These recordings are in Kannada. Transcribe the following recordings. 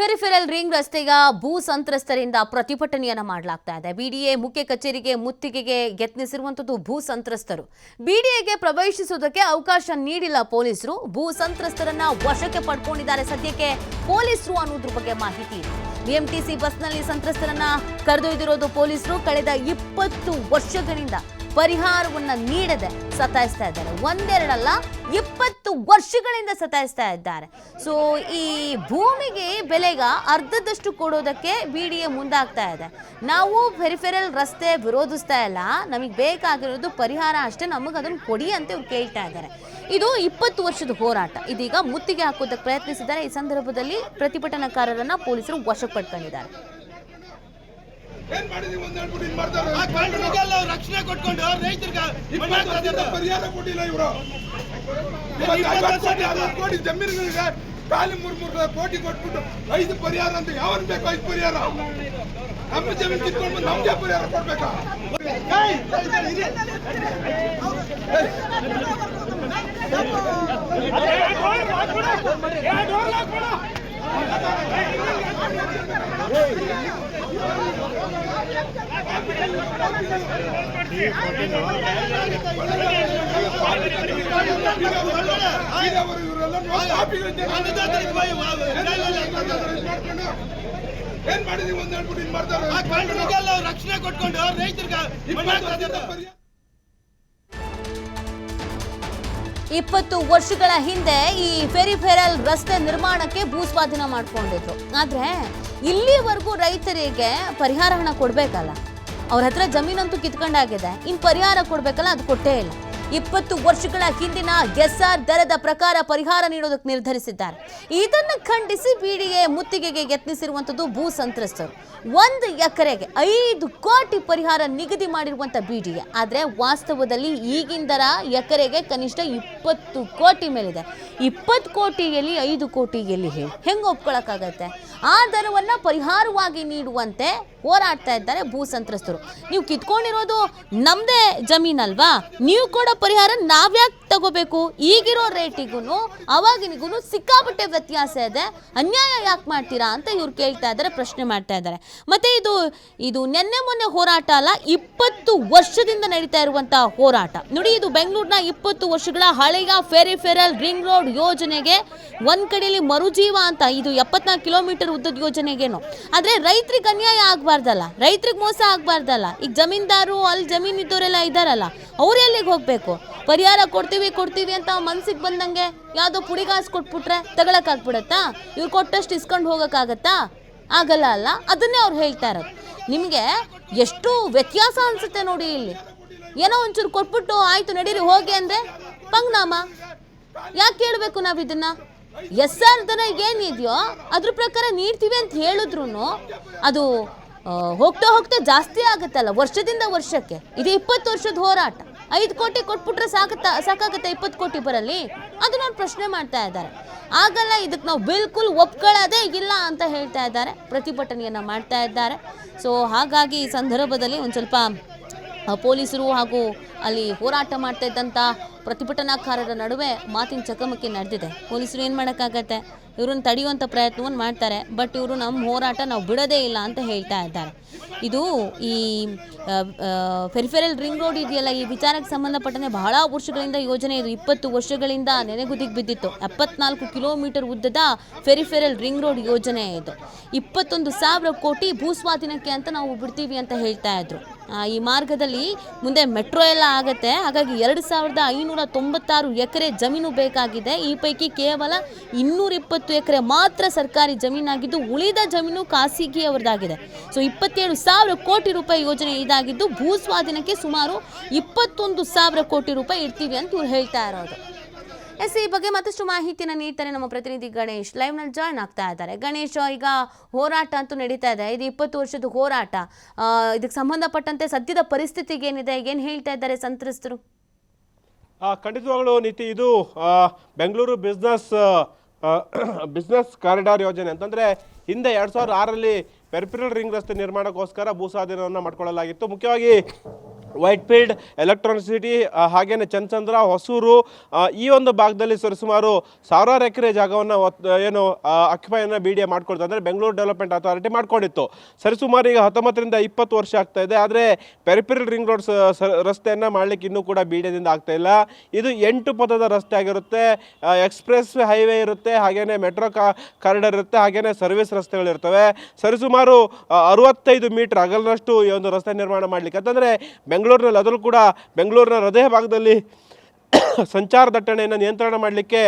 ಫೆರಿಫೆರಲ್ ರಿಂಗ್ ರಸ್ತೆಯ ಭೂ ಸಂತ್ರಸ್ತರಿಂದ ಪ್ರತಿಭಟನೆಯನ್ನು ಮಾಡಲಾಗ್ತಾ ಇದೆ. ಬಿಡಿಎ ಮುಖ್ಯ ಕಚೇರಿಗೆ ಮುತ್ತಿಗೆಗೆ ಯತ್ನಿಸಿರುವಂಥದ್ದು ಭೂ ಸಂತ್ರಸ್ತರು. ಬಿಡಿಎಗೆ ಪ್ರವೇಶಿಸುವುದಕ್ಕೆ ಅವಕಾಶ ನೀಡಿಲ್ಲ ಪೊಲೀಸರು. ಭೂ ಸಂತ್ರಸ್ತರನ್ನ ವಶಕ್ಕೆ ಪಡ್ಕೊಂಡಿದ್ದಾರೆ ಸದ್ಯಕ್ಕೆ ಪೊಲೀಸರು ಅನ್ನೋದ್ರ ಬಗ್ಗೆ ಮಾಹಿತಿ ಇದೆ ಬಿಎಂಟಿಸಿ ಬಸ್ನಲ್ಲಿ ಸಂತ್ರಸ್ತರನ್ನ ಕರೆದೊಯ್ದಿರೋದು ಪೊಲೀಸರು. ಕಳೆದ ಇಪ್ಪತ್ತು ವರ್ಷಗಳಿಂದ ಪರಿಹಾರವನ್ನ ನೀಡದೆ ಸತಾಯಿಸ್ತಾ ಇದ್ದಾರೆ. ಒಂದೆರಡಲ್ಲ, ಇಪ್ಪತ್ತು ವರ್ಷಗಳಿಂದ ಸತಾಯಿಸ್ತಾ ಇದ್ದಾರೆ. ಸೊ ಈ ಭೂಮಿಗೆ ಬೆಲೆಗ ಅರ್ಧದಷ್ಟು ಕೊಡೋದಕ್ಕೆ ಬಿ ಡಿ ಎ ಮುಂದಾಗ್ತಾ ಇದೆ. ನಾವು ಫೆರಿಫೆರಲ್ ರಸ್ತೆ ವಿರೋಧಿಸ್ತಾ ಇಲ್ಲ. ನಮಗೆ ಬೇಕಾಗಿರೋದು ಪರಿಹಾರ ಅಷ್ಟೇ. ನಮಗೆ ಅದನ್ನು ಕೊಡಿ ಅಂತ ಇವ್ರು ಕೇಳ್ತಾ ಇದ್ದಾರೆ. ಇದು ಇಪ್ಪತ್ತು ವರ್ಷದ ಹೋರಾಟ. ಇದೀಗ ಮುತ್ತಿಗೆ ಹಾಕೋದಕ್ಕೆ ಪ್ರಯತ್ನಿಸಿದ್ದಾರೆ. ಈ ಸಂದರ್ಭದಲ್ಲಿ ಪ್ರತಿಭಟನಾಕಾರರನ್ನು ಪೊಲೀಸರು ವಶಕ್ಕೆ ಪಡ್ಕೊಂಡಿದ್ದಾರೆ. ಏನ್ ಮಾಡಿದೀವಿ ಒಂದೆರಡು ಹೇಳ್ಬಿಟ್ಟು ಇದ್ ಮಾಡ್ತಾರೆ. ಆ ಅವ್ರು ರಕ್ಷಣೆ ಕೊಟ್ಕೊಂಡು ರೈತರಿಗೆ ಪರಿಹಾರ ಕೊಟ್ಟಿಲ್ಲ ಇವರು ಕೋಟಿ ಜಮೀನುಗಳಿಗೆ ಖಾಲಿ ಮೂರ್ ಮೂರ್ ಕೋಟಿ ಕೊಟ್ಬಿಟ್ಟು ಐದು ಪರಿಹಾರ ಅಂತ ಯಾವನ್ ಬೇಕು ಐದು ಪರಿಹಾರ ನಮ್ಮ ಜಮೀನು ಕಿತ್ಕೊಂಡು ನಮ್ಗೆ ಪರಿಹಾರ ಕೊಡ್ಬೇಕಾ ಈಗ ಏನ್ ಮಾಡಿದೀವಿ ಒಂದ್ ಹೇಳ್ಬಿಟ್ಟು ಇನ್ ಮಾಡ್ತಾರೆ? ರಕ್ಷಣೆ ಕೊಟ್ಕೊಂಡು ರೈತರಿಗೆ ಇಪ್ಪತ್ತು ವರ್ಷಗಳ ಹಿಂದೆ ಈ ಫೆರಿಫೆರಲ್ ರಸ್ತೆ ನಿರ್ಮಾಣಕ್ಕೆ ಭೂಸ್ವಾಧೀನ ಮಾಡ್ಕೊಂಡಿದ್ರು. ಆದ್ರೆ ಇಲ್ಲಿವರೆಗೂ ರೈತರಿಗೆ ಪರಿಹಾರ ಹಣ ಕೊಡ್ಬೇಕಲ್ಲ. ಅವ್ರ ಹತ್ರ ಜಮೀನಂತೂ ಕಿತ್ಕೊಂಡಾಗಿದೆ. ಇನ್ ಪರಿಹಾರ ಕೊಡ್ಬೇಕಲ್ಲ, ಅದು ಕೊಟ್ಟೇ ಇಲ್ಲ. ಇಪ್ಪತ್ತು ವರ್ಷಗಳ ಹಿಂದಿನ ಎಸ್ಆರ್ ದರದ ಪ್ರಕಾರ ಪರಿಹಾರ ನೀಡೋದಕ್ಕೆ ನಿರ್ಧರಿಸಿದ್ದಾರೆ. ಇದನ್ನು ಖಂಡಿಸಿ ಬಿಡಿಎ ಮುತ್ತಿಗೆಗೆ ಯತ್ನಿಸಿರುವಂಥದ್ದು ಭೂ ಸಂತ್ರಸ್ತರು. ಒಂದು ಎಕರೆಗೆ ಐದು ಕೋಟಿ ಪರಿಹಾರ ನಿಗದಿ ಮಾಡಿರುವಂಥ ಬಿಡಿಎ ಆದರೆ ವಾಸ್ತವದಲ್ಲಿ ಈಗಿಂದರ ಎಕರೆಗೆ ಕನಿಷ್ಠ ಇಪ್ಪತ್ತು ಕೋಟಿ ಮೇಲಿದೆ. ಇಪ್ಪತ್ತು ಕೋಟಿಯಲ್ಲಿ ಐದು ಕೋಟಿ ಎಲ್ಲಿ ಹೇಳಿ. ಹೆಂಗೆ ಒಪ್ಕೊಳಕ್ಕಾಗತ್ತೆ? ಆ ದರವನ್ನು ಪರಿಹಾರವಾಗಿ ನೀಡುವಂತೆ ಹೋರಾಡ್ತಾ ಇದ್ದಾರೆ ಭೂ ಸಂತ್ರಸ್ತರು. ನೀವು ಕಿತ್ಕೊಂಡಿರೋದು ನಮ್ಮದೇ ಜಮೀನಲ್ವಾ ನೀವು ಕೊಡೋ ಪರಿಹಾರ ನಾವ್ಯಾಕೆ ತಗೋಬೇಕು? ಈಗಿರೋ ರೇಟಿಗೂ ಅವಾಗಿನಿಗೂ ಸಿಕ್ಕಾಪಟ್ಟೆ ವ್ಯತ್ಯಾಸ ಇದೆ. ಅನ್ಯಾಯ ಯಾಕೆ ಮಾಡ್ತೀರಾ ಅಂತ ಇವ್ರು ಕೇಳ್ತಾ ಇದ್ದಾರೆ, ಪ್ರಶ್ನೆ ಮಾಡ್ತಾ ಇದ್ದಾರೆ. ಮತ್ತು ಇದು ಇದು ನಿನ್ನೆ ಮೊನ್ನೆ ಹೋರಾಟ ಅಲ್ಲ, ಇಪ್ಪತ್ತು ವರ್ಷದಿಂದ ನಡೀತಾ ಇರುವಂತಹ ಹೋರಾಟ. ನೋಡಿ, ಇದು ಬೆಂಗಳೂರಿನ ಇಪ್ಪತ್ತು ವರ್ಷಗಳ ಹಳೆಯ ಫೆರಿಫೆರಲ್ ರಿಂಗ್ ರೋಡ್ ಯೋಜನೆಗೆ ಒಂದ್ ಕಡೆಯಲ್ಲಿ ಮರುಜೀವ ಅಂತ, ಇದು ಎಪ್ಪತ್ನಾಲ್ಕು ಕಿಲೋಮೀಟರ್ ಉದ್ದದ ಯೋಜನೆಗೇನು? ಆದರೆ ರೈತರಿಗೆ ಅನ್ಯಾಯ ಆಗಬಾರ್ದಲ್ಲ. ರೈತರಿಗೆ ಮೋಸ ಆಗಬಾರ್ದಲ್ಲ. ಈಗ ಜಮೀನ್ದಾರು, ಅಲ್ಲಿ ಜಮೀನು ಇದ್ದವರೆಲ್ಲ ಇದ್ದಾರಲ್ಲ, ಅವ್ರು ಎಲ್ಲಿಗೆ ಹೋಗಬೇಕು? ಪರಿಹಾರ ಕೊಡ್ತೀವಿ ಕೊಡ್ತೀವಿ ಅಂತ ಮನ್ಸಿಗೆ ಬಂದಂಗೆ ಯಾವುದೋ ಪುಡಿಗಾಸು ಕೊಟ್ಬಿಟ್ರೆ ತಗೊಳಕ್ಕಾಗ್ಬಿಡತ್ತಾ ಇವ್ರು ಕೊಟ್ಟಷ್ಟು ಇಸ್ಕೊಂಡು ಹೋಗೋಕ್ಕಾಗತ್ತಾ ಆಗಲ್ಲ ಅಲ್ಲ? ಅದನ್ನೇ ಅವ್ರು ಹೇಳ್ತಾ ನಿಮಗೆ ಎಷ್ಟು ವ್ಯತ್ಯಾಸ ಅನಿಸುತ್ತೆ ನೋಡಿ ಇಲ್ಲಿ. ಏನೋ ಒಂಚೂರು ಕೊಟ್ಬಿಟ್ಟು ಆಯಿತು ನಡೀರಿ, ಹೋಗಿ ಅಂದರೆ ಪಂಗ್ನಾಮ. ಯಾಕೆ ಕೇಳಬೇಕು ನಾವು ಇದನ್ನ? ಎಸ್ ಆರ್ ದರ ಏನಿದೆಯೋ ಅದ್ರ ಪ್ರಕಾರ ನೀಡ್ತೀವಿ ಅಂತ ಹೇಳಿದ್ರು ಅದು ಹೋಗ್ತಾ ಹೋಗ್ತಾ ಜಾಸ್ತಿ ಆಗುತ್ತಲ್ಲ, ವರ್ಷದಿಂದ ವರ್ಷಕ್ಕೆ. ಇದು ಇಪ್ಪತ್ತು ವರ್ಷದ ಹೋರಾಟ. ಐದು ಕೋಟಿ ಕೊಟ್ಬಿಟ್ರೆ ಸಾಕತ್ತಾ, ಸಾಕಾಗುತ್ತೆ ಇಪ್ಪತ್ತು ಕೋಟಿ ಬರಲಿ ಅದು ನಾನು ಪ್ರಶ್ನೆ ಮಾಡ್ತಾ ಇದ್ದಾರೆ. ಆಗಲ್ಲ ಇದಕ್ಕೆ ನಾವು ಬಿಲ್ಕುಲ್ ಒಪ್ಕೊಳ್ಳೋದೇ ಇಲ್ಲ ಅಂತ ಹೇಳ್ತಾ ಇದ್ದಾರೆ, ಪ್ರತಿಭಟನೆಯನ್ನು ಮಾಡ್ತಾ ಇದ್ದಾರೆ. ಸೊ ಹಾಗಾಗಿ ಈ ಸಂದರ್ಭದಲ್ಲಿ ಒಂದು ಸ್ವಲ್ಪ ಪೊಲೀಸರು ಹಾಗೂ ಅಲ್ಲಿ ಹೋರಾಟ ಮಾಡ್ತಾ ಇದ್ದಂಥ ಪ್ರತಿಭಟನಾಕಾರರ ನಡುವೆ ಮಾತಿನ ಚಕಮಕಿ ನಡೆದಿದೆ. ಪೊಲೀಸರು ಏನು ಮಾಡೋಕ್ಕಾಗತ್ತೆ? ಇವ್ರನ್ನ ತಡೆಯುವಂಥ ಪ್ರಯತ್ನವನ್ನು ಮಾಡ್ತಾರೆ, ಬಟ್ ಇವರು ನಮ್ಮ ಹೋರಾಟ ನಾವು ಬಿಡೋದೇ ಇಲ್ಲ ಅಂತ ಹೇಳ್ತಾ ಇದ್ದಾರೆ. ಇದು ಈ ಫೆರಿಫೆರಲ್ ರಿಂಗ್ ರೋಡ್ ಇದೆಯಲ್ಲ, ಈ ವಿಚಾರಕ್ಕೆ ಸಂಬಂಧಪಟ್ಟಂತೆ ಬಹಳ ವರ್ಷಗಳಿಂದ ಯೋಜನೆ ಇದು. ಇಪ್ಪತ್ತು ವರ್ಷಗಳಿಂದ ನೆನೆಗುದಿಗೆ ಬಿದ್ದಿತ್ತು. ಎಪ್ಪತ್ನಾಲ್ಕು ಕಿಲೋಮೀಟರ್ ಉದ್ದದ ಫೆರಿಫೆರಲ್ ರಿಂಗ್ ರೋಡ್ ಯೋಜನೆ ಇದು. ಇಪ್ಪತ್ತೊಂದು ಸಾವಿರ ಕೋಟಿ ಭೂಸ್ವಾಧೀನಕ್ಕೆ ಅಂತ ನಾವು ಬಿಡ್ತೀವಿ ಅಂತ ಹೇಳ್ತಾ ಇದ್ರು. ಈ ಮಾರ್ಗದಲ್ಲಿ ಮುಂದೆ ಮೆಟ್ರೋ ಎಲ್ಲ ಆಗತ್ತೆ. ಹಾಗಾಗಿ ಎರಡು ಸಾವಿರದ ಐನೂರ ತೊಂಬತ್ತಾರು ಎಕರೆ ಜಮೀನು ಬೇಕಾಗಿದೆ. ಈ ಪೈಕಿ ಕೇವಲ ಇನ್ನೂರ ಇಪ್ಪತ್ತು ಎಕರೆ ಮಾತ್ರ ಸರ್ಕಾರಿ ಜಮೀನಾಗಿದ್ದು, ಉಳಿದ ಜಮೀನು ಖಾಸಗಿಯವರದಾಗಿದೆ ಸೊ, ಇಪ್ಪತ್ತೇಳು ಸಾವಿರ ಕೋಟಿ ರೂಪಾಯಿ ಯೋಜನೆ ಇದಾಗಿದ್ದು, ಭೂ ಸ್ವಾಧೀನಕ್ಕೆ ಸುಮಾರು ಇಪ್ಪತ್ತೊಂದು ಸಾವಿರ ಕೋಟಿ ರೂಪಾಯಿ ಇಡ್ತೀವಿ ಅಂತ ಇವ್ರು ಹೇಳ್ತಾ ಇರೋದು. ಎಸ್ ಈ ಬಗ್ಗೆ ಮತ್ತಷ್ಟು ಮಾಹಿತಿಯನ್ನು ನೀಡ್ತಾರೆ ನಮ್ಮ ಪ್ರತಿನಿಧಿ ಗಣೇಶ್. ಲೈವ್ನಲ್ಲಿ ಜಾಯ್ನ್ ಆಗ್ತಾ ಇದ್ದಾರೆ. ಗಣೇಶ್, ಈಗ ಹೋರಾಟ ಅಂತೂ ನಡೀತಾ ಇದೆ. ಇದು ಇಪ್ಪತ್ತು ವರ್ಷದ ಹೋರಾಟ. ಇದಕ್ಕೆ ಸಂಬಂಧಪಟ್ಟಂತೆ ಸದ್ಯದ ಪರಿಸ್ಥಿತಿಗೆ ಏನಿದೆ? ಏನು ಹೇಳ್ತಾ ಇದ್ದಾರೆ ಸಂತ್ರಸ್ತರು? ಖಂಡಿತವಾಗ್ಲೂ ನೀತಿ ಇದು ಬೆಂಗಳೂರು ಬಿಸ್ನೆಸ್ ಬಿಸ್ನೆಸ್ ಕಾರಿಡಾರ್ ಯೋಜನೆ. ಅಂತಂದ್ರೆ, ಹಿಂದೆ ಎರಡ್ ಸಾವಿರದ ಆರಲ್ಲಿ ಪೆರಿಫೆರಲ್ ರಿಂಗ್ ರಸ್ತೆ ನಿರ್ಮಾಣಕ್ಕೋಸ್ಕರ ಭೂಸ್ವಾಧೀನವನ್ನು ಮಾಡ್ಕೊಳ್ಳಲಾಗಿತ್ತು. ಮುಖ್ಯವಾಗಿ ವೈಟ್ ಫೀಲ್ಡ್ ಎಲೆಕ್ಟ್ರಾನಿಸಿಟಿ ಹಾಗೇನೆ ಚಂದ್ರ ಹೊಸೂರು ಈ ಒಂದು ಭಾಗದಲ್ಲಿ ಸರಿಸುಮಾರು ಸಾವಿರಾರು ಎಕರೆ ಜಾಗವನ್ನು ಏನು ಅಕ್ಯುಪೈನ ಬಿ ಡಿ ಎ ಮಾಡ್ಕೊಳ್ತಾ ಅಂದರೆ ಬೆಂಗಳೂರು ಡೆವಲಪ್ಮೆಂಟ್ ಅಥಾರಿಟಿ ಮಾಡ್ಕೊಂಡಿತ್ತು. ಸರಿಸುಮಾರು ಈಗ ಹತ್ತೊಂಬತ್ತರಿಂದ ಇಪ್ಪತ್ತು ವರ್ಷ ಆಗ್ತಾ ಇದೆ. ಆದರೆ ಪೆರಿಫೆರಲ್ ರಿಂಗ್ ರೋಡ್ ರಸ್ತೆಯನ್ನು ಮಾಡಲಿಕ್ಕೆ ಇನ್ನೂ ಕೂಡ ಬಿ ಡಿ ಆಗ್ತಾ ಇಲ್ಲ. ಇದು ಎಂಟು ಪದದ ರಸ್ತೆ ಆಗಿರುತ್ತೆ. ಎಕ್ಸ್ಪ್ರೆಸ್ ಹೈವೇ ಇರುತ್ತೆ. ಹಾಗೆಯೇ ಮೆಟ್ರೋ ಕಾರಿಡಾರ್ ಇರುತ್ತೆ. ಹಾಗೇನೆ ಸರ್ವಿಸ್ ರಸ್ತೆಗಳಿರ್ತವೆ ಸರಿಸುಮಾರು ಅರವತ್ತೈದು ಮೀಟರ್ ಅಗಲನಷ್ಟು ಈ ಒಂದು ರಸ್ತೆ ನಿರ್ಮಾಣ ಮಾಡಲಿಕ್ಕೆ. ಅಂತಂದರೆ ಬೆಂಗಳೂರಿನಲ್ಲಿ ಅದರಲ್ಲೂ ಕೂಡ ಬೆಂಗಳೂರಿನ ಹೃದಯ ಭಾಗದಲ್ಲಿ ಸಂಚಾರ ದಟ್ಟಣೆಯನ್ನು ನಿಯಂತ್ರಣ ಮಾಡಲಿಕ್ಕೆ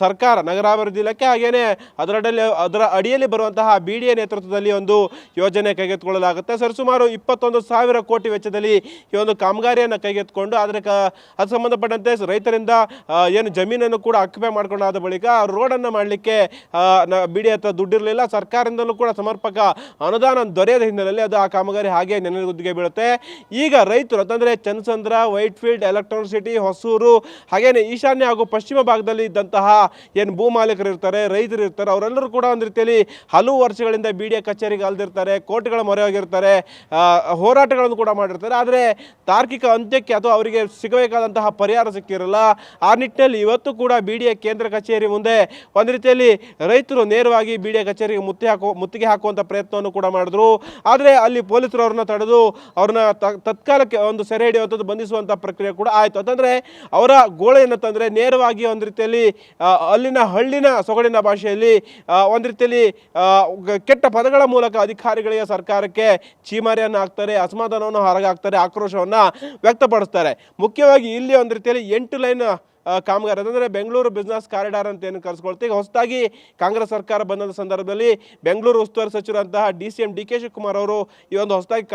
ಸರ್ಕಾರ, ನಗರಾಭಿವೃದ್ಧಿ ಇಲಾಖೆ ಹಾಗೇನೆ ಅದರಡಲ್ಲಿ, ಅದರ ಅಡಿಯಲ್ಲಿ ಬರುವಂತಹ ಬಿ ಡಿ ಎ ನೇತೃತ್ವದಲ್ಲಿ ಒಂದು ಯೋಜನೆ ಕೈಗೆತ್ತಿಕೊಳ್ಳಲಾಗುತ್ತೆ. ಸರಿಸುಮಾರು ಇಪ್ಪತ್ತೊಂದು ಸಾವಿರ ಕೋಟಿ ವೆಚ್ಚದಲ್ಲಿ ಈ ಒಂದು ಕಾಮಗಾರಿಯನ್ನು ಕೈಗೆತ್ತಿಕೊಂಡು ಆದರೆ ಕ, ಅದು ಸಂಬಂಧಪಟ್ಟಂತೆ ರೈತರಿಂದ ಏನು ಜಮೀನನ್ನು ಕೂಡ ಆಕ್ಯುಪೈ ಮಾಡ್ಕೊಂಡಾದ ಬಳಿಕ ರೋಡನ್ನು ಮಾಡಲಿಕ್ಕೆ ಬಿ ಡಿ ಹತ್ರ ದುಡ್ಡಿರಲಿಲ್ಲ. ಸರ್ಕಾರದಿಂದಲೂ ಕೂಡ ಸಮರ್ಪಕ ಅನುದಾನ ದೊರೆಯದ ಹಿನ್ನೆಲೆಯಲ್ಲಿ ಅದು ಆ ಕಾಮಗಾರಿ ಹಾಗೆ ನೆನೆಗುದ್ದಿಗೆ ಬೀಳುತ್ತೆ. ಈಗ ರೈತರು, ಅಂತಂದರೆ Channasandra Whitefield electronic city, Hosur ಹಾಗೇನೆ ಈಶಾನ್ಯ ಹಾಗೂ ಪಶ್ಚಿಮ ಭಾಗದಲ್ಲಿ ಇದ್ದಂತಹ ಏನು ಭೂ ಮಾಲೀಕರು ಇರ್ತಾರೆ, ರೈತರು ಇರ್ತಾರೆ, ಅವರೆಲ್ಲರೂ ಕೂಡ ಒಂದು ರೀತಿಯಲ್ಲಿ ಹಲವು ವರ್ಷಗಳಿಂದ ಬಿ ಡಿ ಎ ಕಚೇರಿಗೆ ಅಲ್ದಿರ್ತಾರೆ, ಕೋರ್ಟ್ಗಳ ಮೊರೆ ಹೋಗಿರ್ತಾರೆ ಹೋರಾಟಗಳನ್ನು ಕೂಡ ಮಾಡಿರ್ತಾರೆ. ಆದರೆ ತಾರ್ಕಿಕ ಅಂತ್ಯಕ್ಕೆ ಅಥವಾ ಅವರಿಗೆ ಸಿಗಬೇಕಾದಂತಹ ಪರಿಹಾರ ಸಿಕ್ಕಿರಲ್ಲ ಆ ನಿಟ್ಟಿನಲ್ಲಿ ಇವತ್ತು ಕೂಡ ಬಿ ಡಿ ಎ ಕೇಂದ್ರ ಕಚೇರಿ ಮುಂದೆ ಒಂದು ರೀತಿಯಲ್ಲಿ ರೈತರು ನೇರವಾಗಿ ಬಿ ಡಿ ಎ ಕಚೇರಿಗೆ ಮುತ್ತಿ ಹಾಕೋ ಮುತ್ತಿಗೆ ಹಾಕುವಂಥ ಪ್ರಯತ್ನವನ್ನು ಕೂಡ ಮಾಡಿದ್ರು. ಆದರೆ ಅಲ್ಲಿ ಪೊಲೀಸರು ಅವ್ರನ್ನ ತಡೆದು ಅವ್ರನ್ನ ತತ್ಕಾಲಕ್ಕೆ ಒಂದು ಸೆರೆ ಹಿಡಿಯುವಂಥದ್ದು ಬಂಧಿಸುವಂಥ ಪ್ರಕ್ರಿಯೆ ಕೂಡ ಆಯಿತು. ಅಂತಂದರೆ ಅವರ ಗೋಳೆ ತಂದರೆ ನೇರವಾಗಿ ಒಂದು ರೀತಿಯಲ್ಲಿ ಅಲ್ಲಿನ ಹಳ್ಳಿನ ಸೊಗಡಿನ ಭಾಷೆಯಲ್ಲಿ ಒಂದು ರೀತಿಯಲ್ಲಿ ಕೆಟ್ಟ ಪದಗಳ ಮೂಲಕ ಅಧಿಕಾರಿಗಳಿಗೆ ಸರ್ಕಾರಕ್ಕೆ ಚೀಮಾರಿಯನ್ನು ಹಾಕ್ತಾರೆ, ಅಸಮಾಧಾನವನ್ನು ಹೊರಗಾಕ್ತಾರೆ, ಆಕ್ರೋಶವನ್ನು ವ್ಯಕ್ತಪಡಿಸ್ತಾರೆ. ಮುಖ್ಯವಾಗಿ ಇಲ್ಲಿ ಒಂದು ರೀತಿಯಲ್ಲಿ ಎಂಟು ಲೈನ್ ಕಾಮಗಾರ. ಅಂತಂದರೆ ಬೆಂಗಳೂರು ಬಿಸ್ನೆಸ್ ಕಾರಿಡಾರ್ ಅಂತ ಏನು ಕರೆಸ್ಕೊಳ್ತೀವಿ? ಹೊಸದಾಗಿ ಕಾಂಗ್ರೆಸ್ ಸರ್ಕಾರ ಬಂದಂಥ ಸಂದರ್ಭದಲ್ಲಿ ಬೆಂಗಳೂರು ಉಸ್ತುವಾರಿ ಸಚಿವರಂತಹ D C M D K Shivakumar ಅವರು ಈ ಒಂದು ಹೊಸದಾಗಿ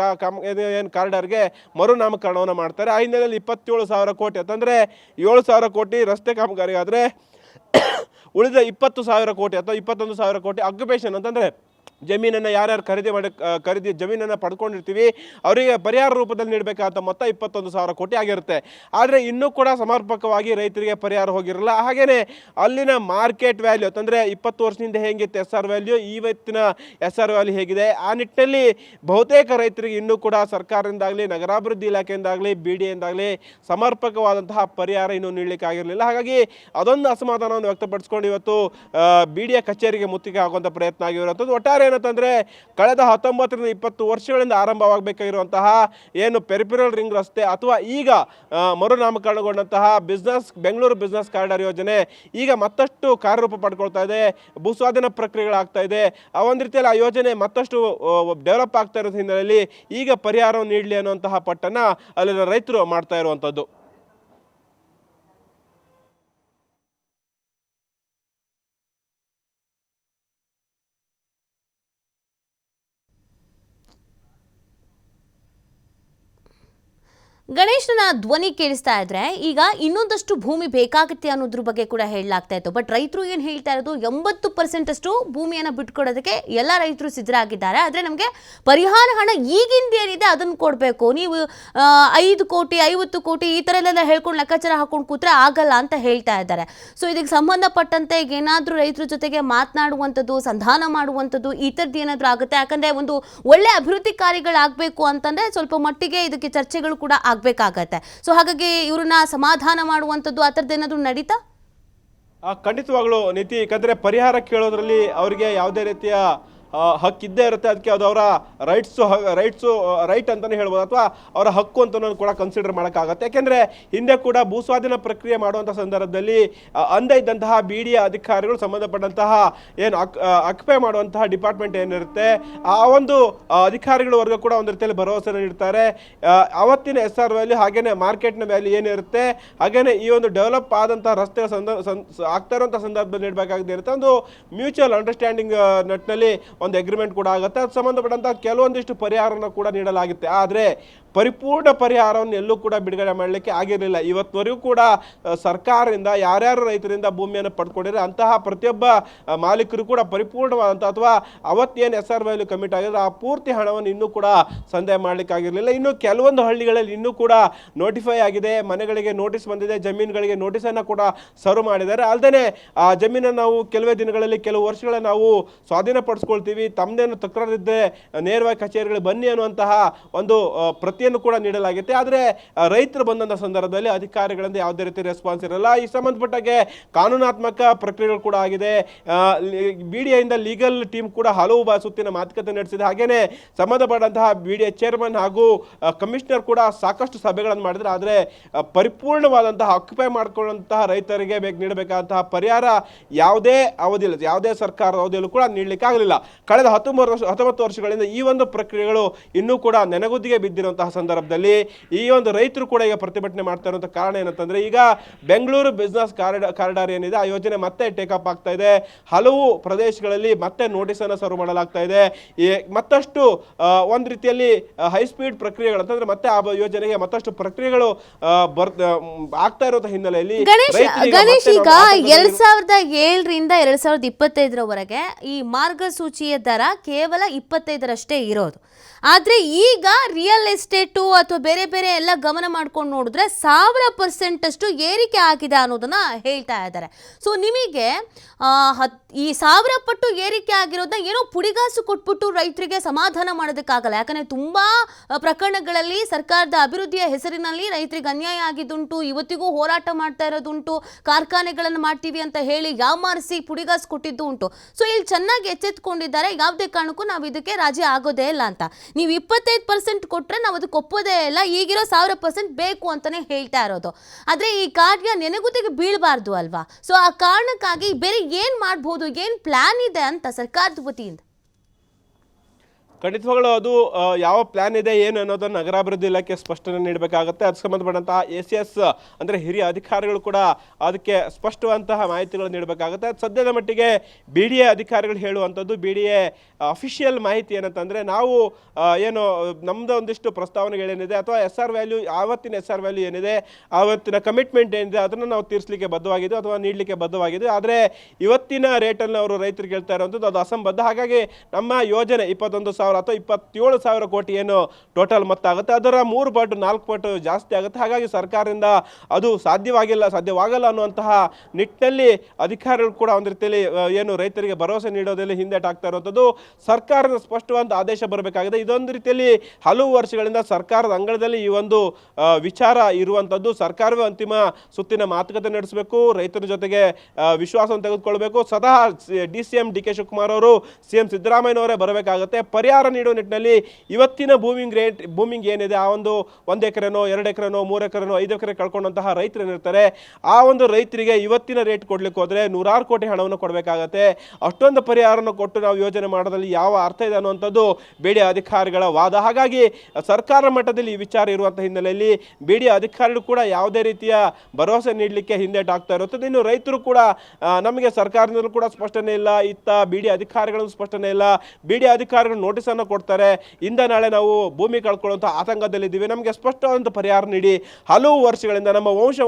ಏನು ಕಾರಿಡಾರ್ಗೆ ಮರುನಾಮಕರಣವನ್ನು ಮಾಡ್ತಾರೆ. ಆ ಹಿನ್ನೆಲೆಯಲ್ಲಿ ಇಪ್ಪತ್ತೇಳು ಸಾವಿರ ಕೋಟಿ ಅಂತಂದರೆ ಏಳು ಸಾವಿರ ಕೋಟಿ ರಸ್ತೆ ಕಾಮಗಾರಿ ಆದರೆ ಉಳಿದ ಇಪ್ಪತ್ತು ಸಾವಿರ ಕೋಟಿ ಅಥವಾ ಇಪ್ಪತ್ತೊಂದು ಸಾವಿರ ಕೋಟಿ ಅಕ್ಯುಪೇಷನ್ ಅಂತಂದರೆ ಜಮೀನನ್ನು ಯಾರ್ಯಾರು ಖರೀದಿ ಮಾಡಿ ಖರೀದಿ ಜಮೀನನ್ನು ಪಡ್ಕೊಂಡಿರ್ತೀವಿ, ಅವರಿಗೆ ಪರಿಹಾರ ರೂಪದಲ್ಲಿ ನೀಡಬೇಕಾದ ಮೊತ್ತ ಇಪ್ಪತ್ತೊಂದು ಸಾವಿರ ಕೋಟಿ ಆಗಿರುತ್ತೆ. ಆದರೆ ಇನ್ನೂ ಕೂಡ ಸಮರ್ಪಕವಾಗಿ ರೈತರಿಗೆ ಪರಿಹಾರ ಹೋಗಿರಲ್ಲ. ಹಾಗೆಯೇ ಅಲ್ಲಿನ ಮಾರ್ಕೆಟ್ ವ್ಯಾಲ್ಯೂ ಅಂತಂದರೆ ಇಪ್ಪತ್ತು ವರ್ಷದಿಂದ ಹೇಗಿತ್ತು ಎಸ್ ಆರ್ ವ್ಯಾಲ್ಯೂ ಇವತ್ತಿನ ಎಸ್ ಆರ್ ವ್ಯಾಲ್ಯೂ ಹೇಗಿದೆ? ಆ ನಿಟ್ಟಿನಲ್ಲಿ ಬಹುತೇಕ ರೈತರಿಗೆ ಇನ್ನೂ ಕೂಡ ಸರ್ಕಾರದಿಂದಾಗಲಿ, ನಗರಾಭಿವೃದ್ಧಿ ಇಲಾಖೆಯಿಂದಾಗಲಿ, ಬಿ ಡಿ ಎಂದಾಗಲಿ ಸಮರ್ಪಕವಾದಂತಹ ಪರಿಹಾರ ಇನ್ನೂ ನೀಡಲಿಕ್ಕೆ ಆಗಿರಲಿಲ್ಲ. ಹಾಗಾಗಿ ಅದೊಂದು ಅಸಮಾಧಾನವನ್ನು ವ್ಯಕ್ತಪಡಿಸ್ಕೊಂಡು ಇವತ್ತು ಬಿ ಡಿ ಎ ಕಚೇರಿಗೆ ಮುತ್ತಿಗೆ ಹಾಕುವಂಥ ಪ್ರಯತ್ನ ಆಗಿರುವಂಥದ್ದು. ಒಟ್ಟಾರೆ ಏನಂತಂದರೆ, ಕಳೆದ ಹತ್ತೊಂಬತ್ತರಿಂದ ಇಪ್ಪತ್ತು ವರ್ಷಗಳಿಂದ ಆರಂಭವಾಗಬೇಕಾಗಿರುವಂತಹ ಏನು ಪೆರಿಫೆರಲ್ ರಿಂಗ್ ರಸ್ತೆ ಅಥವಾ ಈಗ ಮರುನಾಮಕರಣಗೊಂಡಂತಹ ಬಿಸ್ನೆಸ್, ಬೆಂಗಳೂರು ಬಿಸ್ನೆಸ್ ಕಾರಿಡಾರ್ ಯೋಜನೆ ಈಗ ಮತ್ತಷ್ಟು ಕಾರ್ಯರೂಪ ಪಡ್ಕೊಳ್ತಾ ಇದೆ, ಭೂಸ್ವಾಧೀನ ಪ್ರಕ್ರಿಯೆಗಳಾಗ್ತಾ ಇದೆ. ಆ ಒಂದು ರೀತಿಯಲ್ಲಿ ಆ ಯೋಜನೆ ಮತ್ತಷ್ಟು ಡೆವಲಪ್ ಆಗ್ತಾ ಇರೋ ಹಿನ್ನೆಲೆಯಲ್ಲಿ ಈಗ ಪರಿಹಾರವನ್ನು ನೀಡಲಿ ಅನ್ನುವಂತಹ ಪಟ್ಟನ್ನು ಅಲ್ಲಿನ ರೈತರು ಮಾಡ್ತಾ ಇರುವಂಥದ್ದು. ಗಣೇಶನ ಧ್ವನಿ ಕೇಳಿಸ್ತಾ ಇದ್ರೆ ಈಗ ಇನ್ನೊಂದಷ್ಟು ಭೂಮಿ ಬೇಕಾಗುತ್ತೆ ಅನ್ನೋದ್ರ ಬಗ್ಗೆ ಕೂಡ ಹೇಳಲಾಗ್ತಾ ಇತ್ತು. ಬಟ್ ರೈತರು ಏನು ಹೇಳ್ತಾ ಇರೋದು? ಎಂಬತ್ತು ಪರ್ಸೆಂಟ್ ಅಷ್ಟು ಭೂಮಿಯನ್ನು ಬಿಟ್ಕೊಡೋದಕ್ಕೆ ಎಲ್ಲ ರೈತರು ಸಿದ್ಧರಾಗಿದ್ದಾರೆ. ಆದರೆ ನಮಗೆ ಪರಿಹಾರ ಹಣ ಈಗಿಂದ ಏನಿದೆ ಅದನ್ನು ಕೊಡಬೇಕು. ನೀವು ಐದು ಕೋಟಿ, ಐವತ್ತು ಕೋಟಿ ಈ ಥರ ಎಲ್ಲ ಹೇಳ್ಕೊಂಡು ಲೆಕ್ಕಾಚಾರ ಹಾಕೊಂಡು ಕೂತ್ರೆ ಆಗಲ್ಲ ಅಂತ ಹೇಳ್ತಾ ಇದ್ದಾರೆ. ಸೊ ಇದಕ್ಕೆ ಸಂಬಂಧಪಟ್ಟಂತೆ ಏನಾದರೂ ರೈತರ ಜೊತೆಗೆ ಮಾತನಾಡುವಂಥದ್ದು, ಸಂಧಾನ ಮಾಡುವಂಥದ್ದು ಈ ಥರದ್ದು ಏನಾದರೂ ಆಗುತ್ತೆ? ಯಾಕಂದರೆ ಒಂದು ಒಳ್ಳೆ ಅಭಿವೃದ್ಧಿ ಕಾರ್ಯಗಳಾಗಬೇಕು ಅಂತಂದರೆ ಸ್ವಲ್ಪ ಮಟ್ಟಿಗೆ ಇದಕ್ಕೆ ಚರ್ಚೆಗಳು ಕೂಡ ಆಗಬೇಕಾಗತ್ತೆ. ಸೊ ಹಾಗಾಗಿ ಇವ್ರನ್ನ ಸಮಾಧಾನ ಮಾಡುವಂಥದ್ದು ಆ ಥರದ್ದು ಏನಾದರೂ ನಡೀತಾ? ಖಂಡಿತವಾಗ್ಲು ನೀತಿ, ಯಾಕಂದರೆ ಪರಿಹಾರ ಕೇಳೋದ್ರಲ್ಲಿ ಅವರಿಗೆ ಯಾವುದೇ ರೀತಿಯ ಹಕ್ಕಿದ್ದೇ ಇರುತ್ತೆ, ಅದಕ್ಕೆ ಅದು ಅವರ ರೈಟ್ಸು ರೈಟ್ಸು ರೈಟ್ ಅಂತಲೇ ಹೇಳ್ಬೋದು, ಅಥವಾ ಅವರ ಹಕ್ಕು ಅಂತಲೂ ಕೂಡ ಕನ್ಸಿಡರ್ ಮಾಡೋಕ್ಕಾಗತ್ತೆ. ಯಾಕೆಂದರೆ ಹಿಂದೆ ಕೂಡ ಭೂಸ್ವಾಧೀನ ಪ್ರಕ್ರಿಯೆ ಮಾಡುವಂಥ ಸಂದರ್ಭದಲ್ಲಿ ಅಂದ ಇದ್ದಂತಹ ಬಿ ಡಿ ಅಧಿಕಾರಿಗಳು ಸಂಬಂಧಪಟ್ಟಂತಹ ಏನು ಅಕ್ ಅಕ್ಪೆ ಮಾಡುವಂತಹ ಡಿಪಾರ್ಟ್ಮೆಂಟ್ ಏನಿರುತ್ತೆ, ಆ ಒಂದು ಅಧಿಕಾರಿಗಳ ವರ್ಗ ಕೂಡ ಒಂದು ರೀತಿಯಲ್ಲಿ ಭರವಸೆ ನೀಡ್ತಾರೆ. ಅವತ್ತಿನ ಎಸ್ ಆರ್ ವ್ಯಾಲ್ಯೂ ಹಾಗೇನೆ ಮಾರ್ಕೆಟ್ನ ವ್ಯಾಲ್ಯೂ ಏನಿರುತ್ತೆ, ಹಾಗೇನೆ ಈ ಒಂದು ಡೆವಲಪ್ ಆದಂತಹ ರಸ್ತೆ ಸಂದರ್ಭ ಆಗ್ತಾ ಇರುವಂಥ ಸಂದರ್ಭದಲ್ಲಿ ನೀಡಬೇಕಾಗದೇ ಇರುತ್ತೆ ಒಂದು ಮ್ಯೂಚುವಲ್ ಅಂಡರ್ಸ್ಟ್ಯಾಂಡಿಂಗ್ ನಿಟ್ಟಿನಲ್ಲಿ ಒಂದು ಅಗ್ರಿಮೆಂಟ್ ಕೂಡ ಆಗುತ್ತೆ. ಅದು ಸಂಬಂಧಪಟ್ಟಂಥ ಕೆಲವೊಂದಿಷ್ಟು ಪರಿಹಾರನ ಕೂಡ ನೀಡಲಾಗುತ್ತೆ. ಆದರೆ ಪರಿಪೂರ್ಣ ಪರಿಹಾರವನ್ನು ಎಲ್ಲೂ ಕೂಡ ಬಿಡುಗಡೆ ಮಾಡಲಿಕ್ಕೆ ಆಗಿರಲಿಲ್ಲ. ಇವತ್ತುವರೆಗೂ ಕೂಡ ಸರ್ಕಾರದಿಂದ ಯಾರ್ಯಾರು ರೈತರಿಂದ ಭೂಮಿಯನ್ನು ಪಡ್ಕೊಂಡಿದ್ರೆ ಅಂತಹ ಪ್ರತಿಯೊಬ್ಬ ಮಾಲೀಕರು ಕೂಡ ಪರಿಪೂರ್ಣವಾದಂಥ ಅಥವಾ ಅವತ್ತೇನು ಎಸ್ ಆರ್ ವ್ಯಾಲ್ಯೂ ಕಮಿಟ್ ಆಗಿದ್ರೆ ಆ ಪೂರ್ತಿ ಹಣವನ್ನು ಇನ್ನೂ ಕೂಡ ಸಂದಾಯ ಮಾಡಲಿಕ್ಕಾಗಿರಲಿಲ್ಲ ಇನ್ನು ಕೆಲವೊಂದು ಹಳ್ಳಿಗಳಲ್ಲಿ ಇನ್ನೂ ಕೂಡ ನೋಟಿಫೈ ಆಗಿದೆ. ಮನೆಗಳಿಗೆ ನೋಟಿಸ್ ಬಂದಿದೆ. ಜಮೀನುಗಳಿಗೆ ನೋಟಿಸನ್ನು ಕೂಡ ಸರ್ವ್ ಮಾಡಿದ್ದಾರೆ. ಅಲ್ಲದೆ ಆ, ಜಮೀನನ್ನು ನಾವು ಕೆಲವೇ ದಿನಗಳಲ್ಲಿ, ಕೆಲವು ವರ್ಷಗಳ ನಾವು ಸ್ವಾಧೀನಪಡಿಸ್ಕೊಳ್ತೀವಿ. ತಮ್ಮದೇನು ತಕರಾರಿದ್ದರೆ ನೇರವಾಗಿ ಕಚೇರಿಗಳಿಗೆ ಬನ್ನಿ ಅನ್ನುವಂತಹ ಒಂದು ಪ್ರತಿ ವರದಿಯನ್ನು ಕೂಡ ನೀಡಲಾಗಿದೆ ಆದರೆ ರೈತರು ಬಂದಂಥ ಸಂದರ್ಭದಲ್ಲಿ ಅಧಿಕಾರಿಗಳಿಂದ ಯಾವುದೇ ರೀತಿ ರೆಸ್ಪಾನ್ಸ್ ಇರಲ್ಲ. ಈ ಸಂಬಂಧಪಟ್ಟಾಗೆ ಕಾನೂನಾತ್ಮಕ ಪ್ರಕ್ರಿಯೆಗಳು ಕೂಡ ಆಗಿದೆ. ಬಿ ಡಿ ಲೀಗಲ್ ಟೀಮ್ ಕೂಡ ಹಲವು ಸುತ್ತಿನ ಮಾತುಕತೆ ನಡೆಸಿದೆ. ಹಾಗೇನೆ ಸಂಬಂಧಪಟ್ಟಂತಹ ಬಿ ಚೇರ್ಮನ್ ಹಾಗೂ ಕಮಿಷನರ್ ಕೂಡ ಸಾಕಷ್ಟು ಸಭೆಗಳನ್ನು ಮಾಡಿದ್ರು. ಆದರೆ ಪರಿಪೂರ್ಣವಾದಂತಹ ಆಕ್ಯುಪೈ ಮಾಡಿಕೊಳ್ಳುವಂತಹ ರೈತರಿಗೆ ಬೇಕು ನೀಡಬೇಕಾದಂತಹ ಪರಿಹಾರ ಯಾವುದೇ ಅವಧಿಯಲ್ಲಿ ಯಾವುದೇ ಸರ್ಕಾರದ ಅವಧಿಯಲ್ಲೂ ಕೂಡ ನೀಡಲಿಕ್ಕೆ ಆಗಲಿಲ್ಲ. ಕಳೆದ ಹತ್ತೊಂಬತ್ತು ವರ್ಷ, ಹತ್ತೊಂಬತ್ತು ವರ್ಷಗಳಿಂದ ಈ ಒಂದು ಪ್ರಕ್ರಿಯೆಗಳು ಇನ್ನೂ ಕೂಡ ನೆನಗುದಿಗೆ ಬಿದ್ದಿರುವಂತಹ ಸಂದರ್ಭದಲ್ಲಿ ಈ ಒಂದು ರೈತರು ಕೂಡ ಈಗ ಪ್ರತಿಭಟನೆ ಮಾಡ್ತಾ ಇರುವಂಥ ಕಾರಣ ಏನಂತಂದ್ರೆ ಈಗ ಬೆಂಗಳೂರು ಬಿಸ್ನೆಸ್ ಕಾರಿಡಾರ್ ಕಾರಿಡಾರ್ ಏನಿದೆ ಆ ಯೋಜನೆ ಮತ್ತೆ ಟೇಕಪ್ ಆಗ್ತಾ ಇದೆ. ಹಲವು ಪ್ರದೇಶಗಳಲ್ಲಿ ಮತ್ತೆ ನೋಟಿಸ್ ಅನ್ನು ಸರ್ವ್ ಮಾಡಲಾಗ್ತಾ ಇದೆ. ಮತ್ತಷ್ಟು ಒಂದು ರೀತಿಯಲ್ಲಿ ಹೈ ಸ್ಪೀಡ್ ಪ್ರಕ್ರಿಯೆಗಳು ಅಂತಂದ್ರೆ ಮತ್ತೆ ಆ ಯೋಜನೆಗೆ ಮತ್ತಷ್ಟು ಪ್ರಕ್ರಿಯೆಗಳು ಬರ್ ಆಗ್ತಾ ಇರೋ ಹಿನ್ನೆಲೆಯಲ್ಲಿ ಗಣೇಶ್ ಈಗ ಎರಡ್ ಸಾವಿರದ ಏಳರಿಂದ ಎರಡ್ ಸಾವಿರದ ಇಪ್ಪತ್ತೈದರವರೆಗೆ ಈ ಮಾರ್ಗಸೂಚಿಯ ದರ ಕೇವಲ ಇಪ್ಪತ್ತೈದರಷ್ಟೇ ಇರೋದು. ಆದ್ರೆ ಈಗ ರಿಯಲ್ ಎಸ್ಟೇಟು ಅಥವಾ ಬೇರೆ ಬೇರೆ ಎಲ್ಲ ಗಮನ ಮಾಡ್ಕೊಂಡು ನೋಡಿದ್ರೆ ಸಾವಿರ ಪರ್ಸೆಂಟ್ ಅಷ್ಟು ಏರಿಕೆ ಆಗಿದೆ ಅನ್ನೋದನ್ನ ಹೇಳ್ತಾ ಇದ್ದಾರೆ. ಸೊ ನಿಮಗೆ ಹತ್ತು ಹತ್ ಈ ಸಾವಿರ ಪಟ್ಟು ಏರಿಕೆ ಆಗಿರೋದನ್ನ ಏನೋ ಪುಡಿಗಾಸು ಕೊಟ್ಬಿಟ್ಟು ರೈತರಿಗೆ ಸಮಾಧಾನ ಮಾಡೋದಕ್ಕಾಗಲ್ಲ. ಯಾಕಂದ್ರೆ ತುಂಬಾ ಪ್ರಕರಣಗಳಲ್ಲಿ ಸರ್ಕಾರದ ಅಭಿವೃದ್ಧಿಯ ಹೆಸರಿನಲ್ಲಿ ರೈತರಿಗೆ ಅನ್ಯಾಯ ಆಗಿದ್ದುಂಟು, ಇವತ್ತಿಗೂ ಹೋರಾಟ ಮಾಡ್ತಾ ಇರೋದುಂಟು, ಕಾರ್ಖಾನೆಗಳನ್ನು ಮಾಡ್ತೀವಿ ಅಂತ ಹೇಳಿ ಯಾಮಾರಿಸಿ ಪುಡಿಗಾಸು ಕೊಟ್ಟಿದ್ದು ಉಂಟು ಸೊ ಇಲ್ಲಿ ಚೆನ್ನಾಗಿ ಎಚ್ಚೆತ್ಕೊಂಡಿದ್ದಾರೆ. ಯಾವುದೇ ಕಾರಣಕ್ಕೂ ನಾವು ಇದಕ್ಕೆ ರಾಜಿ ಆಗೋದೇ ಇಲ್ಲ ಅಂತ. ನೀವು ಇಪ್ಪತ್ತೈದು ಪರ್ಸೆಂಟ್ ಕೊಟ್ಟರೆ ನಾವು ಅದಕ್ಕೆ ಒಪ್ಪೋದೇ ಇಲ್ಲ. ಈಗಿರೋ ಸಾವಿರ ಪರ್ಸೆಂಟ್ ಬೇಕು ಅಂತಾನೆ ಹೇಳ್ತಾ ಇರೋದು. ಆದರೆ ಈ ಕಾರ್ಯ ನೆನೆಗುದಿಗೆ ಬೀಳಬಾರ್ದು ಅಲ್ವಾ? ಸೊ ಆ ಕಾರಣಕ್ಕಾಗಿ ಬೇರೆ ಏನು ಮಾಡ್ಬೋದು ಏನು ಪ್ಲಾನ್ ಇದೆ ಅಂತ ಸರ್ಕಾರದ ವತಿಯಿಂದ? ಖಂಡಿತವಾಗ್ಲೂ ಅದು ಯಾವ ಪ್ಲಾನ್ ಇದೆ, ಏನು ಅನ್ನೋದನ್ನು ನಗರಾಭಿವೃದ್ಧಿ ಇಲಾಖೆ ಸ್ಪಷ್ಟನೆ ನೀಡಬೇಕಾಗುತ್ತೆ. ಅದಕ್ಕೆ ಸಂಬಂಧಪಟ್ಟಂತಹ ಎ ಸಿ ಎಸ್ ಅಂದರೆ ಹಿರಿಯ ಅಧಿಕಾರಿಗಳು ಕೂಡ ಅದಕ್ಕೆ ಸ್ಪಷ್ಟವಂತಹ ಮಾಹಿತಿಗಳು ನೀಡಬೇಕಾಗುತ್ತೆ. ಸದ್ಯದ ಮಟ್ಟಿಗೆ ಬಿ ಡಿ ಎ ಅಧಿಕಾರಿಗಳು ಹೇಳುವಂಥದ್ದು ಬಿ ಡಿ ಎ ಅಫಿಷಿಯಲ್ ಮಾಹಿತಿ ಏನಂತಂದರೆ ನಾವು ಏನು ನಮ್ಮದು ಒಂದಿಷ್ಟು ಪ್ರಸ್ತಾವನೆಗಳೇನಿದೆ ಅಥವಾ ಎಸ್ ಆರ್ ವ್ಯಾಲ್ಯೂ ಆವತ್ತಿನ ಎಸ್ ಆರ್ ವ್ಯಾಲ್ಯೂ ಏನಿದೆ, ಆವತ್ತಿನ ಕಮಿಟ್ಮೆಂಟ್ ಏನಿದೆ, ಅದನ್ನು ನಾವು ತೀರಿಸಲಿಕ್ಕೆ ಬದ್ಧವಾಗಿದ್ದು ಅಥವಾ ನೀಡಲಿಕ್ಕೆ ಬದ್ಧವಾಗಿದ್ದು ಆದರೆ ಇವತ್ತಿನ ರೇಟಲ್ಲಿ ಅವರು ರೈತರಿಗೆ ಹೇಳ್ತಾ ಇರುವಂಥದ್ದು ಅದು ಅಸಂಬದ್ಧ. ಹಾಗಾಗಿ ನಮ್ಮ ಯೋಜನೆ, ಇಪ್ಪತ್ತೊಂದು ಸಾವಿರ ಅಥವಾ ಇಪ್ಪತ್ತೇಳು ಸಾವಿರ ಕೋಟಿ ಏನು ಟೋಟಲ್ ಮೊತ್ತ ಆಗುತ್ತೆ. ಅದರ ಮೂರು ಪಟ್ಟು ನಾಲ್ಕು ಪಟ್ಟು ಜಾಸ್ತಿ ಆಗುತ್ತೆ. ಹಾಗಾಗಿ ಸರ್ಕಾರದಿಂದ ಅದು ಸಾಧ್ಯವಾಗಿಲ್ಲ, ಸಾಧ್ಯವಾಗಲ್ಲ ಅನ್ನುವಂತಹ ನಿಟ್ಟಿನಲ್ಲಿ ಅಧಿಕಾರಿಗಳು ಕೂಡ ಒಂದು ರೀತಿಯಲ್ಲಿ ಏನು ರೈತರಿಗೆ ಭರವಸೆ ನೀಡೋದ್ರಲ್ಲಿ ಹಿಂದೆಟಾಗ್ತಾ ಇರುವಂಥದ್ದು ಸರ್ಕಾರದ ಸ್ಪಷ್ಟವಾದ ಆದೇಶ ಬರಬೇಕಾಗಿದೆ. ಇದೊಂದು ರೀತಿಯಲ್ಲಿ ಹಲವು ವರ್ಷಗಳಿಂದ ಸರ್ಕಾರದ ಅಂಗಳದಲ್ಲಿ ಈ ಒಂದು ವಿಚಾರ ಇರುವಂಥದ್ದು. ಸರ್ಕಾರವೇ ಅಂತಿಮ ಸುತ್ತಿನ ಮಾತುಕತೆ ನಡೆಸಬೇಕು, ರೈತರ ಜೊತೆಗೆ ವಿಶ್ವಾಸವನ್ನು ತೆಗೆದುಕೊಳ್ಬೇಕು. ಸ್ವತಃ D C M D K Shivakumar ಅವರು, ಸಿ ಎಂ ಸಿದ್ದರಾಮಯ್ಯನವರೇ ಬರಬೇಕಾಗುತ್ತೆ. ಪರಿಹಾರ ನೀಡುವ ನಿಟ್ಟಿನಲ್ಲಿ ಇವತ್ತಿನ ಭೂಮಿಂಗ್ ರೇಟ್, ಭೂಮಿಂಗ್ ಏನಿದೆ, ಆ ಒಂದು ಒಂದು ಎಕರೆನೋ, ಎರಡು ಎಕರೆನೋ, ಮೂರು ಎಕರೆನೋ, ಐದು ಎಕರೆ ಕಳ್ಕೊಂಡಂತಹ ರೈತರು ಏನಿರ್ತಾರೆ, ಆ ಒಂದು ರೈತರಿಗೆ ಇವತ್ತಿನ ರೇಟ್ ಕೊಡ್ಲಿಕ್ಕೆ ಹೋದರೆ ನೂರಾರು ಕೋಟಿ ಹಣವನ್ನು ಕೊಡಬೇಕಾಗತ್ತೆ. ಅಷ್ಟೊಂದು ಪರಿಹಾರನ ಕೊಟ್ಟು ನಾವು ಯೋಜನೆ ಮಾಡೋದ್ರಲ್ಲಿ ಯಾವ ಅರ್ಥ ಇದೆ ಅನ್ನುವಂಥದ್ದು ಬೇಡಿ ಅಧಿಕಾರಿಗಳ ವಾದ. ಹಾಗಾಗಿ ಸರ್ಕಾರ ಮಟ್ಟದಲ್ಲಿ ಈ ವಿಚಾರ ಇರುವಂಥ ಹಿನ್ನೆಲೆಯಲ್ಲಿ ಬೇಡಿ ಅಧಿಕಾರಿಗಳು ಕೂಡ ಯಾವುದೇ ರೀತಿಯ ಭರವಸೆ ನೀಡಲಿಕ್ಕೆ ಹಿಂದೆಟಾಗ್ತಾ ಇರುತ್ತದೆ. ಇನ್ನು ರೈತರು ಕೂಡ ನಮಗೆ ಸರ್ಕಾರದಿಂದಲೂ ಕೂಡ ಸ್ಪಷ್ಟನೆ ಇಲ್ಲ. ಇತ್ತ ಬಿಡಿ ಅಧಿಕಾರಿಗಳು ಸ್ಪಷ್ಟನೆ ಇಲ್ಲ. ಬಿಡಿ ಅಧಿಕಾರಿಗಳು ನೋಟಿಸ್ ಅನ್ನು ಕೊಡ್ತಾರೆ. ಇಂದ ನಾಳೆ ನಾವು ಭೂಮಿ ಕಳ್ಕೊಳ್ಳುವಂಥ ಆತಂಕದಲ್ಲಿದ್ದೀವಿ. ನಮಗೆ ಸ್ಪಷ್ಟವಾದಂಥ ಪರಿಹಾರ ನೀಡಿ. ಹಲವು ವರ್ಷಗಳಿಂದ ನಮ್ಮ ವಂಶ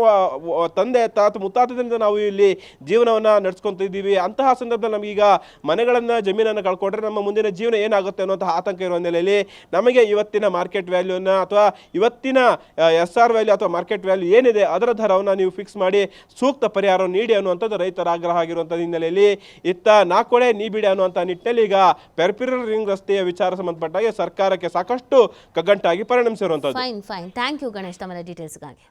ತಂದೆ, ತಾತ ಮುತ್ತಾತದಿಂದ ನಾವು ಇಲ್ಲಿ ಜೀವನವನ್ನು ನಡೆಸ್ಕೊತಿದ್ದೀವಿ. ಅಂತಹ ಸಂದರ್ಭದಲ್ಲಿ ನಮಗೀಗ ಮನೆಗಳನ್ನು, ಜಮೀನನ್ನು ಕಳ್ಕೊಂಡ್ರೆ ನಮ್ಮ ಮುಂದಿನ ಜೀವನ ಏನಾಗುತ್ತೆ ಅನ್ನುವಂತಹ ಆತಂಕ ಇರುವ ನೆಲೆಯಲ್ಲಿ ನಮಗೆ ಇವತ್ತಿನ ಮಾರ್ಕೆಟ್ ವ್ಯಾಲ್ಯೂನ ಅಥವಾ ಇವತ್ತಿನ ಎಸ್ ಆರ್ ವ್ಯಾಲ್ಯೂ ಅಥವಾ ಮಾರ್ಕೆಟ್ ವ್ಯಾಲ್ಯೂ ಏನಿದೆ ಅದರ ದರವನ್ನು ನೀವು ಫಿಕ್ಸ್ ಮಾಡಿ ಸೂಕ್ತ ಪರಿಹಾರ ನೀಡಿ ಅನ್ನುವಂಥದ್ದು ರೈತರ ಆಗ್ರಹ ಆಗಿರುವಂಥ ಹಿನ್ನೆಲೆಯಲ್ಲಿ. ಇತ್ತ ನಾಕೊಳೆ ನೀ ಬಿಡಿ ಅನ್ನುವಂಥ ನಿಟ್ಟಿನಲ್ಲಿ ಈಗ ಪೆರ್ಪಿರಲ್ ರಿಂಗ್ ರಸ್ತೆಯ ವಿಚಾರ ಸಂಬಂಧಪಟ್ಟಾಗೆ ಸರ್ಕಾರಕ್ಕೆ ಸಾಕಷ್ಟು ಕಗ್ಗಂಟಾಗಿ ಪರಿಣಮಿಸಿರುವಂಥದ್ದು. Fine fine thank you Ganesh. ತಮ್ಮ ಡೀಟೇಲ್ಸ್ಗಾಗಿ